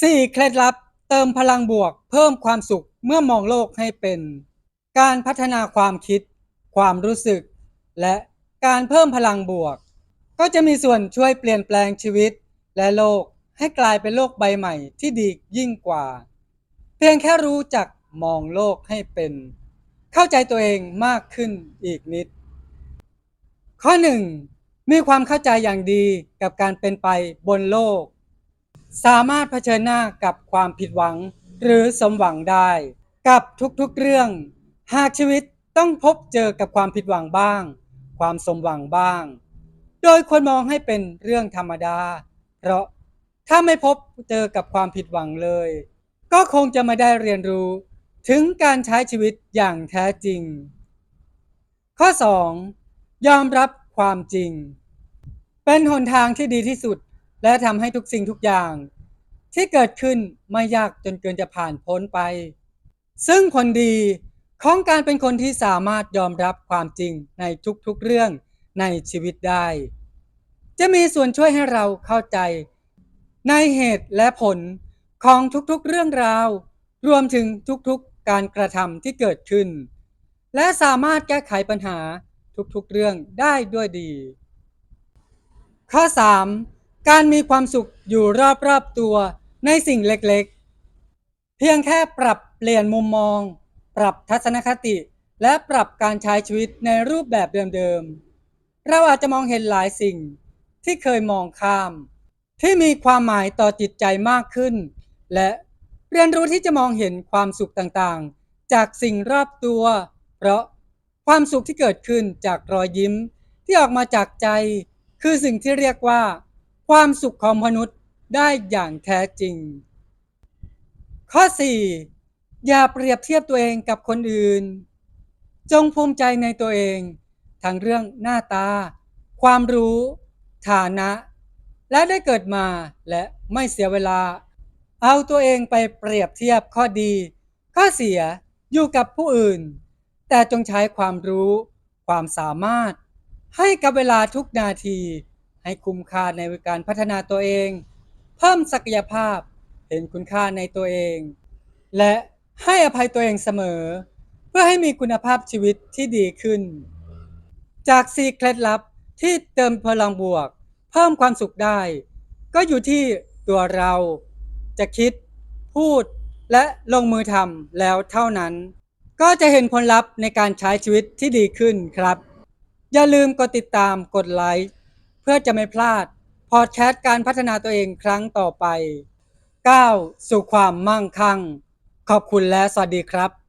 4. เคล็ดลับเติมพลังบวก เพิ่มความสุขเมื่อมองโลกให้เป็น การพัฒนาความคิด ความรู้สึก และการเพิ่มพลังบวก ก็จะมีส่วนช่วยเปลี่ยนแปลงชีวิต และโลกให้กลายเป็นโลกใบใหม่ที่ดียิ่งกว่า เพียงแค่รู้จักมองโลกให้เป็น เข้าใจตัวเองมากขึ้นอีกนิด ข้อ 1. มีความเข้าใจอย่างดีกับการเป็นไปบนโลก สามารถเผชิญหน้ากับความผิดหวังหรือสมหวังได้ กับทุกๆเรื่อง หากชีวิตต้องพบเจอกับความผิดหวังบ้าง ความสมหวังบ้าง โดยควรมองให้เป็นเรื่องธรรมดา เพราะถ้าไม่พบเจอกับความผิดหวังเลย ก็คงจะไม่ได้เรียนรู้ถึงการใช้ชีวิตอย่างแท้จริง ข้อ 2. ยอมรับความจริง เป็นหนทางที่ดีที่สุด และทำให้ทุกสิ่งทุกอย่าง ที่เกิดขึ้นไม่ยากจนเกินจะผ่านพ้นไป ซึ่งผลดีของการเป็นคนที่สามารถยอมรับความจริงในทุกๆเรื่องในชีวิตได้ จะมีส่วนช่วยให้เราเข้าใจ ในเหตุและผลของทุกๆเรื่องราว รวมถึงทุกๆการกระทำที่เกิดขึ้น และสามารถแก้ไขปัญหาทุกๆเรื่องได้ด้วยดี ข้อ 3. การมีความสุขอยู่รอบๆตัวในสิ่งเล็กๆ เพียงแค่ปรับเปลี่ยนมุมมอง ปรับทัศนคติ และปรับการใช้ชีวิตในรูปแบบเดิมๆ เราอาจจะมองเห็นหลายสิ่งที่เคยมองข้าม ที่มีความหมายต่อจิตใจมากขึ้น และเรียนรู้ที่จะมองเห็นความสุขต่างๆ จากสิ่งรอบตัว เพราะความสุขที่เกิดขึ้นจากรอยยิ้มที่ออกมาจากใจ คือสิ่งที่เรียกว่า ความสุขของมนุษย์ได้อย่างแท้จริง ข้อ 4. อย่าเปรียบเทียบตัวเองกับคนอื่น จงภูมิใจในตัวเองทั้งเรื่องหน้าตา ความรู้ ฐานะ และได้เกิดมาและไม่เสียเวลา เอาตัวเองไปเปรียบเทียบข้อดี ข้อเสียอยู่กับผู้อื่น แต่จงใช้ความรู้ ความสามารถ ให้กับเวลาทุกนาที ให้คุ้มค่าในการพัฒนาตัวเอง เพิ่มศักยภาพ เห็นคุณค่าในตัวเอง และให้อภัยตัวเองเสมอ เพื่อให้มีคุณภาพชีวิตที่ดีขึ้น จากสี่เคล็ดลับที่เติมพลังบวก เพิ่มความสุขได้ ก็อยู่ที่ตัวเราจะคิด พูด และลงมือทำแล้วเท่านั้น ก็จะเห็นผลลัพธ์ในการใช้ชีวิตที่ดีขึ้นครับ อย่าลืมกดติดตามกดไลค์ พื่อจะไม่พลาด พอดแคสต์การพัฒนาตัวเองครั้งต่อไปก้าวสู่ความมั่งคั่ง ขอบคุณและสวัสดีครับ